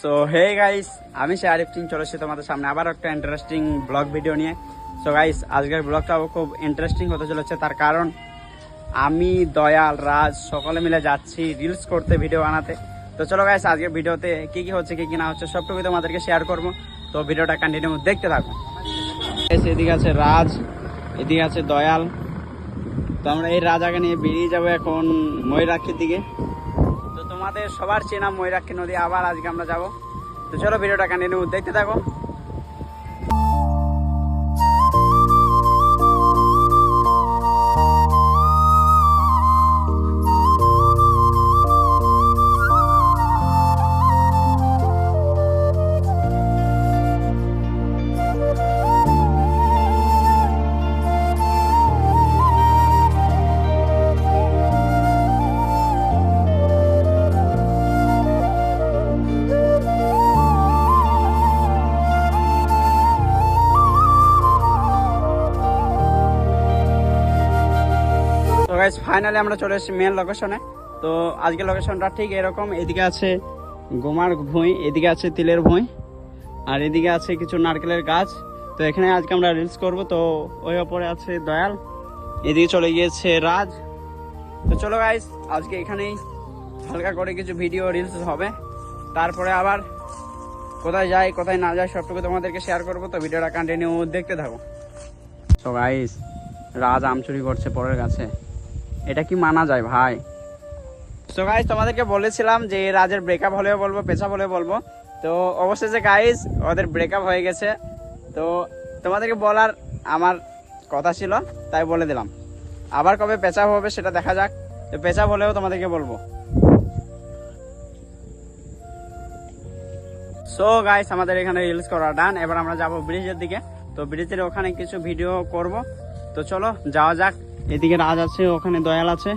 So hey guys আমি সে আরিফ টিং, চলে এসেছি তোমাদের সামনে আবার একটা ইন্টারেস্টিং ব্লগ ভিডিও নিয়ে। সো গাইস আজকের ব্লগটাও খুব ইন্টারেস্টিং হতে চলেছে, তার কারণ আমি, দয়াল, রাজ, সকলে মিলে যাচ্ছি রিলস করতে ভিডিও বানাতে। তো চলো গাইস আজকের ভিডিওতে কি কি হচ্ছে, কি কি না হচ্ছে সবটুকু তোমাদেরকে শেয়ার করব। তো ভিডিওটা কন্টিনিউ দেখতে থাকো। এদিকে আছে রাজ, এদিকে আছে দয়াল। তো আমরা এই রাজাকে নিয়ে বেরিয়ে যাব এখন ময়ূরাক্ষীর দিকে। তো তোমাদের সবার চেনা ময়ূরাক্ষী নদী আবার আজকে আমরা যাব। তো চলো ভিডিওটা কানে দেখতে থাকো। গাইজ ফাইনালি আমরা চলে এসেছি মেন লোকেশনে তো আজকে লোকেশনটা ঠিক এরকম, এদিকে আছে গোমার ভুঁই, এদিকে আছে তিলের ভুঁই, আর এদিকে আছে কিছু নারকেলের গাছ। তো এখানে আজকে আমরা রিলস করব। তো ওই ওপরে আছে দয়াল, এদিকে চলে গিয়েছে রাজ। তো চলো গাইজ আজকে এখানেই হালকা করে কিছু ভিডিও রিলস হবে। তারপরে আবার কোথায় যাই, কোথায় না যাই, সবটুকু তোমাদেরকে শেয়ার করব। তো ভিডিওটা কন্টিনিউ দেখতে থাকো। তো গাইস রাজ আম চুরি করছে পরের কাছে এটা কি মানা যায় ভাই? তো গাইস তোমাদেরকে বলেছিলাম যে রাজের ব্রেকআপ হলেও বলব পেছাব হলেও বলব। তো অবশেষে গাইস ওদের ব্রেকআপ হয়ে গেছে। তো তোমাদেরকে বলার আমার কথা ছিল, তাই বলে দিলাম। আবার কবে পেঁচাপ হবে সেটা দেখা যাক। তো পেঁচাপ হলেও তোমাদেরকে বলব। সো গাইস আমাদের এখানে রিলস করা ডান এবার আমরা যাব ব্রিজের দিকে। তো ব্রিজের ওখানে কিছু ভিডিও করব। তো চলো, যাওয়া যাক। এদিকে রাজ আছে, ওখানে দয়াল আছে।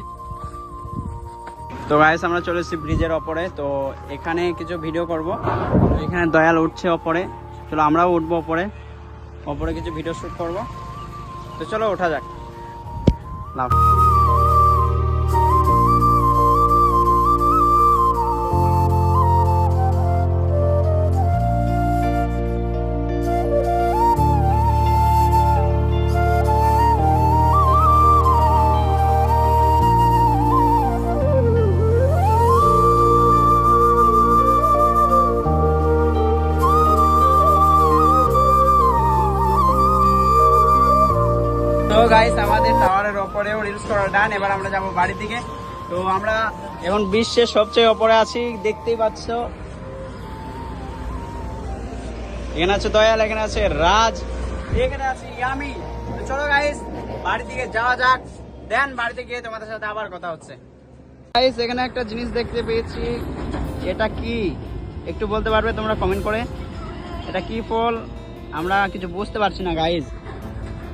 তো গাইস আমরা চলে এসেছি ব্রিজের ওপরে। তো এখানে কিছু ভিডিও করব। এখানে দয়াল উঠছে ওপরে। চলো আমরাও উঠবো ওপরে। ওপরে কিছু ভিডিও শ্যুট করব। তো চলো, ওঠা যাক। লাভ। গাইস আমাদের টাওয়ারের ওপরেও রিলস করা ডান এবার আমরা যাব বাড়ির দিকে। তো আমরা এখন বিশ্বের সবচেয়ে ওপরে আছি, দেখতেই পাচ্ছ। এখানে আছে দয়াল, এখানে আছে রাজ, এখানে আছে ইয়ামি। চলো গাইস বাড়ির দিকে যাওয়া যাক। দেন বাড়িতে গিয়ে তোমাদের সাথে আবার কথা হচ্ছে। গাইস এখানে একটা জিনিস দেখতে পেয়েছি। এটা কি? একটু বলতে পারবে তোমরা কমেন্ট করে। এটা কি ফল? আমরা কিছু বুঝতে পারছি না গাইস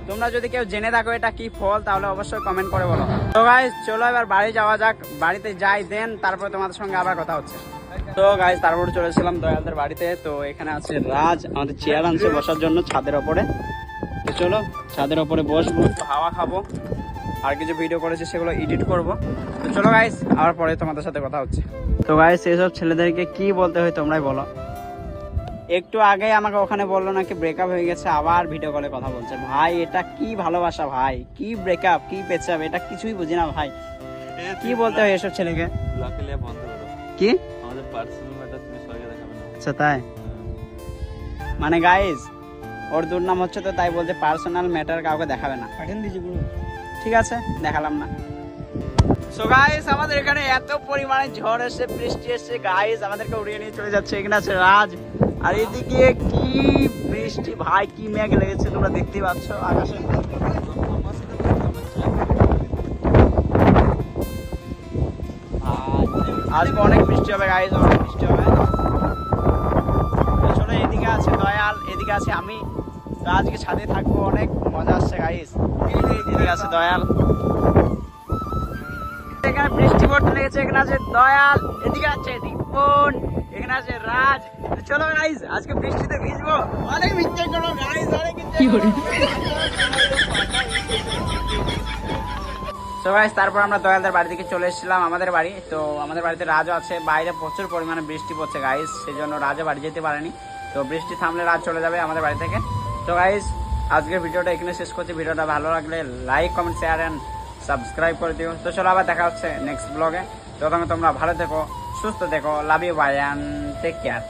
তোমরা যদি কেউ জেনে থাকো এটা কি ফল, তাহলে অবশ্যই কমেন্ট করে বলো। তো গাইজ চলো এবার বাড়ি যাওয়া যাক। বাড়িতে যাই দেন তারপরে তোমাদের সঙ্গে আবার কথা হচ্ছে। তো গাইজ তারপরে চলেছিলাম দয়ালদের বাড়িতে। তো এখানে আছে রাজ, আমাদের চেয়ার আনছে বসার জন্য ছাদের ওপরে। চলো, ছাদের ওপরে বসবো হাওয়া খাব। আর কিছু ভিডিও করেছি, সেগুলো এডিট করব। তো চলো গাইজ আবার পরে তোমাদের সাথে কথা হচ্ছে। তো গাইজ এইসব ছেলেদেরকে কি বলতে হয় তোমরাই বলো। একটু আগে আমাকে ওখানে বলল নাকি ব্রেকআপ হয়ে গেছে আবার ভিডিও কলে কথা বলছে। ভাই এটা কি ভালোবাসা ভাই? কি ব্রেকআপ কি পেছাপ এটা কিছুই বুঝি না ভাই। কি বলতে হয় এসব ছেলেকে? কি? আমাদের পার্সোনাল ম্যাটার তুমি সবাইকে দেখাবে না। আচ্ছা তাই? মানে গাইজ ওর দুর্নাম হচ্ছে তো তাই বলছে পার্সোনাল ম্যাটার কাউকে দেখাবে না। পাঠান দিয়েছি ঠিক আছে দেখালাম না। সো গাইস আমাদের এখানে এত পরিমাণে ঝড় এসে বৃষ্টি এসে গাইস আমাদেরকে উড়িয়ে নিয়ে চলে যাচ্ছে। এখানে আছে রাজ। আর এদিকে কি বৃষ্টি? ভাই, কি মেঘ লেগেছে তোমরা দেখতেই পাচ্ছ আকাশে? আজকে অনেক বৃষ্টি হবে গাইস অনেক বৃষ্টি হবে। চলো এদিকে আছে দয়াল, এদিকে আছে আমি। তো আজকে ছাদে থাকব, অনেক মজা আসছে গাইস এদিকে আছে দয়াল। এখানে বৃষ্টি পড়তে লেগেছে, এখানে আছে দয়াল, এদিকে আছে রিপন। এখানে আছে রাজ চলো গাইস আজকে বৃষ্টিতে ভিজবো। অনেক এনজয় করব গাইস অনেক এনজয় তো গাইস তারপর আমরা দয়ালদের বাড়ি থেকে চলে এসেছিলাম আমাদের বাড়ি। তো আমাদের বাড়িতে রাজও আছে বাইরে প্রচুর পরিমাণে বৃষ্টি পড়ছে গাইস সেই জন্য রাজও বাড়ি যেতে পারেনি। তো বৃষ্টি থামলে রাজ চলে যাবে আমাদের বাড়ি থেকে। তো গাইস আজকের ভিডিওটা এখানে শেষ করছি। ভিডিওটা ভালো লাগলে like comment share and subscribe করে দিও। তো চলো আবার দেখা হচ্ছে নেক্সট ব্লগে তখন তোমরা ভালো থেকো। সুস্থ দেখো love you bye and take care